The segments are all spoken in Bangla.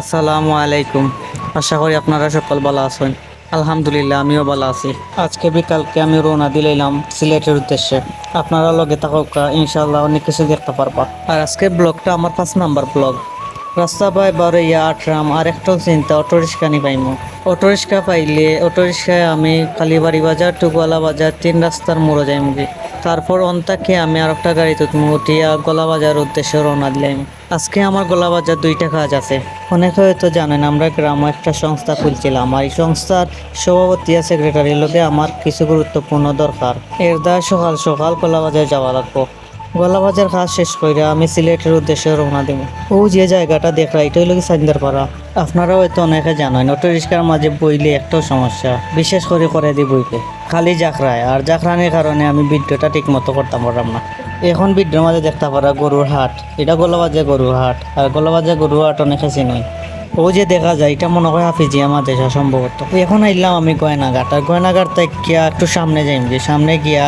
আসসালামু আলাইকুম। আশা করি আপনারা সকল ভালো আছেন। আলহামদুলিল্লাহ, আমিও ভালো আছি। আজকে বিকালকে আমি রওনা দিলাম সিলেটের উদ্দেশ্যে। আপনারা লগে থাকা ইনশাল্লাহ অনেক কিছু দেখতে পারবা। আর আজকে ব্লগটা আমার পাঁচ নাম্বার ব্লগ। রাস্তা পাই বারো ইয়া আটরাম, আর একটা চিন্তা, অটো রিক্সা নি পাইমু। অটো রিক্সা পাইলে, অটো রিক্সায় আমি কালীবাড়ি বাজার টুকওয়ালা বাজার, তিন রাস্তার মোড়ে যাইমগে তারপর অন্তাকে আমি আর একটা গাড়িতে উঠিয়া গলা বাজার উদ্দেশ্যে রওনা দিলাম। আজকে আমার গোলা বাজার দুইটা কাজ আছে। অনেকে হয়তো জানেন, আমরা গ্রামে একটা সংস্থা খুলছিলাম আর এই সংস্থার সভাপতি আর লোকে আমার কিছু গুরুত্বপূর্ণ দরকার। এর দ্বারা সকাল সকাল গোলাবাজার যাওয়া লাগবো। গলা বাজার কাজ শেষ করে আমি সিলেটের উদ্দেশ্যে রওনা দিব। ও যে জায়গাটা দেখরা এটা হইল কি সাইন্দার পাড়া আপনারা হয়তো অনেকে জানেন অটো রিক্সার মাঝে বইলে একটাও সমস্যা, বিশেষ করে করে দি বইলে খালি জাকরায় আর জাকরানির কারণে আমি ভিডিওটা ঠিক মতো করতাম পারলাম না। এখন ভিডিওর মাঝে দেখতে পারা গরুর হাট, এটা গোলাবাজে গরুর হাট, আর গোলাবাজে গরুর হাট অনেকে চিনই ও যে দেখা যায়, এটা মনে হয় হাফিজিয়া মাদ্রাসা সম্ভবত। এখন আইলাম আমি গয়নাঘাট, আর গয়নাঘাট থেকে গিয়া একটু সামনে যাইম সামনে গিয়া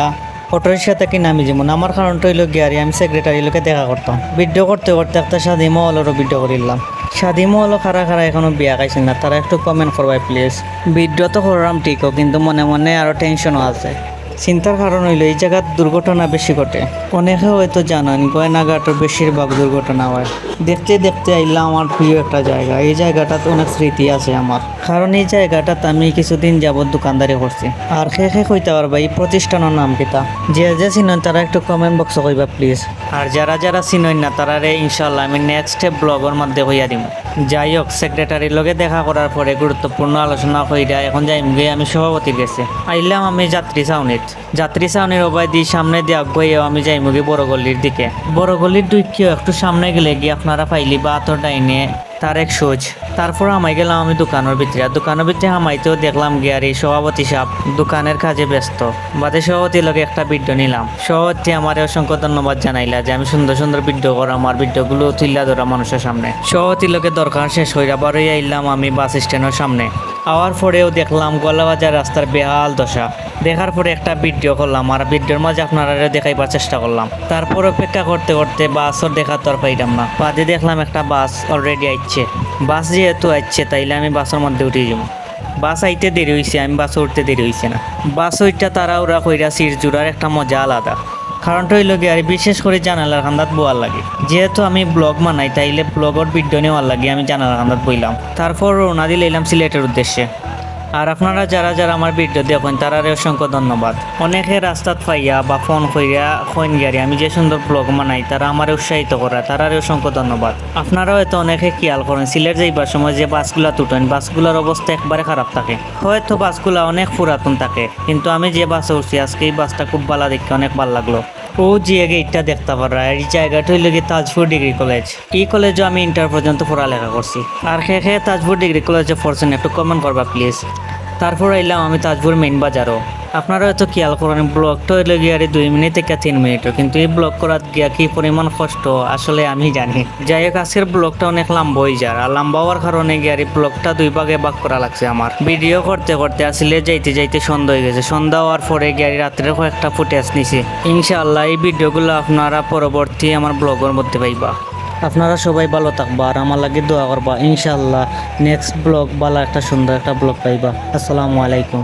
অটো রিক্সা থেকে নামি যেমন আমার কারণটা হইল গিয়ারি আমি সেক্রেটারি লোকে দেখা করতাম। ভিডিও করতে করতে একটা স্বাধী মহলেরও ভিডিও করিলাম স্বাধীন মহলও খারা খারা এখনও বিয়া গাইছে না, তারা একটু কমেন্ট করবাই প্লিজ ভিডিও তো করলাম ঠিকও, কিন্তু মনে মনে আরও টেনশনও আছে। চিন্তার কারণ হইল, এই জায়গার দুর্ঘটনা বেশি ঘটে। অনেকে হয়তো জানেন, গয়নাঘাটের বেশিরভাগ দুর্ঘটনা হয়। দেখতে দেখতে আইলাম আমার প্রিয় একটা জায়গা। এই জায়গাটাতে অনেক স্মৃতি আছে আমার। কারণ এই জায়গাটাতে আমি কিছুদিন যাবত দোকানদারি করছি। আর খে খে কইতে পারবা, এই প্রতিষ্ঠানের নাম কিতা? যে যে চিনেন, তারা একটু কমেন্ট বক্স কইবা প্লিজ আর যারা যারা চিনেন না তারা রে ইনশাল্লাহ আমি নেক্সট ব্লগের মধ্যে হইয়া দিম। যাই হোক সেক্রেটারির লগে দেখা করার পরে গুরুত্বপূর্ণ আলোচনা কইরা এখন যাই গিয়ে আমি সভাপতির গেছে আইলাম আমি যাত্রী ছাউনিত যাত্রী ছাউনির ওবাই দিয়ে সামনে দিয়ে গিয়ে আমি যাই মুগি বড় গল্লির দিকে। বড় গল্লির দুই একটু সামনে গেলে গিয়ে আপনারা পাইলি বা আতর ডাইনে তার এক সোজ তারপর আমায় গেলাম আমি দোকানের ভিতরে। দোকানের ভিতরে আমাইতেও দেখলাম গিয়ারি সভাপতি সাপ দোকানের কাজে ব্যস্ত। বাদে সভাপতি লগে একটা ভিডিও নিলাম। সভাপতি আমার অসংখ্য ধন্যবাদ জানাইলা যে আমি সুন্দর সুন্দর ভিডিও করা আমার ভিডিওগুলো তিল্লা ধরা মানুষের সামনে। সভাপতি লগে দরকার শেষ হইয়া বারোই আইলাম আমি বাস স্ট্যান্ডের সামনে। আওয়ার পরেও দেখলাম গলাবাজার রাস্তার বেহাল দশা। দেখার পরে একটা ভিডিও করলাম, আর ভিডিওর মাঝে আপনারা দেখাইবার চেষ্টা করলাম। তারপর অপেক্ষা করতে করতে বাসও দেখার তোর পাইলাম না। বাদে দেখলাম একটা বাস অলরেডি আইচ্ছে বাস যেহেতু আইচ্ছে তাইলে আমি বাসের মধ্যে উঠে যাব। বাস আইতে দেরি হয়েছে আমি বাসে উঠতে দেরি হয়েছে না। বাস ওইটা তারা ওরা কইরা সিট জুড়ার একটা মজা আলাদা। কারণটা হইল গিয়ে আর বিশেষ করে জানালার খান্দাত বোয়ার লাগে। যেহেতু আমি ব্লগ বানাই, তাইলে ব্লগর বিদ্য নেওয়ার লাগে, আমি জানালার খান্দাত বইলাম। তারপর রওনা দিলে এলাম সিলেটের উদ্দেশ্যে। আর আপনারা যারা যারা আমার ভিডিও দেখেন, তারারে অসংখ্য ধন্যবাদ। অনেকে রাস্তাত পাইয়া বা ফোন কইরা ফোন গিয়ারি আমি যে সুন্দর ব্লগ বানাই, তারা আমার উৎসাহিত করা, তারারে অসংখ্য ধন্যবাদ। আপনারাও হয়তো অনেকে খেয়াল করেন, সিলেট যাইবার সময় যে বাসগুলা তুটেন, বাসগুলোর অবস্থা একবারে খারাপ থাকে। হয়তো বাসগুলা অনেক পুরাতন থাকে, কিন্তু আমি যে বাসে উঠছি, আজকে এই বাসটা খুব ভালো দেখে অনেক ভালো লাগল। ও যে গেটটা দেখতে পারা এই জায়গাটা হইল গিয়ে তাজপুর ডিগ্রি কলেজ। এই কলেজে আমি ইন্টার পর্যন্ত পড়ালেখা করছি। আর খে খে তাজপুর ডিগ্রি কলেজে পড়ছেন, একটু কমেন্ট করবা প্লিজ তারপর এলাম আমি তাজপুর মেইন বাজারও। আপনারা হয়তো খেয়াল করেন ব্লগটা হইলে গিয়ে আরে দুই মিনিট থেকে তিন মিনিটও, কিন্তু এই ব্লগ করার গিয়া কি পরিমাণ কষ্ট, আসলে আমি জানি। যাই হোক আজকের ব্লগটা অনেক লম্বা হয়ে যায় আর লম্বা হওয়ার কারণে গিয়ে আর এই ব্লগটা দুই ভাগে ভাগ করা লাগছে আমার। ভিডিও করতে করতে আসলে যাইতে যাইতে সন্ধ্যা হয়ে গেছে। সন্ধ্যা হওয়ার পরে গিয়ে রাত্রে কয়েকটা ফুটেজ নিছি। ইনশাআল্লাহ এই ভিডিওগুলো আপনারা পরবর্তী আমার ব্লগের মধ্যে পাইবা। আপনারা সবাই ভালো থাকবা আর আমার লাগে দোয়া করবা। ইনশাল্লাহ নেক্সট ব্লগ ভালো একটা সুন্দর একটা ব্লগ পাইবা। আসসালামু আলাইকুম।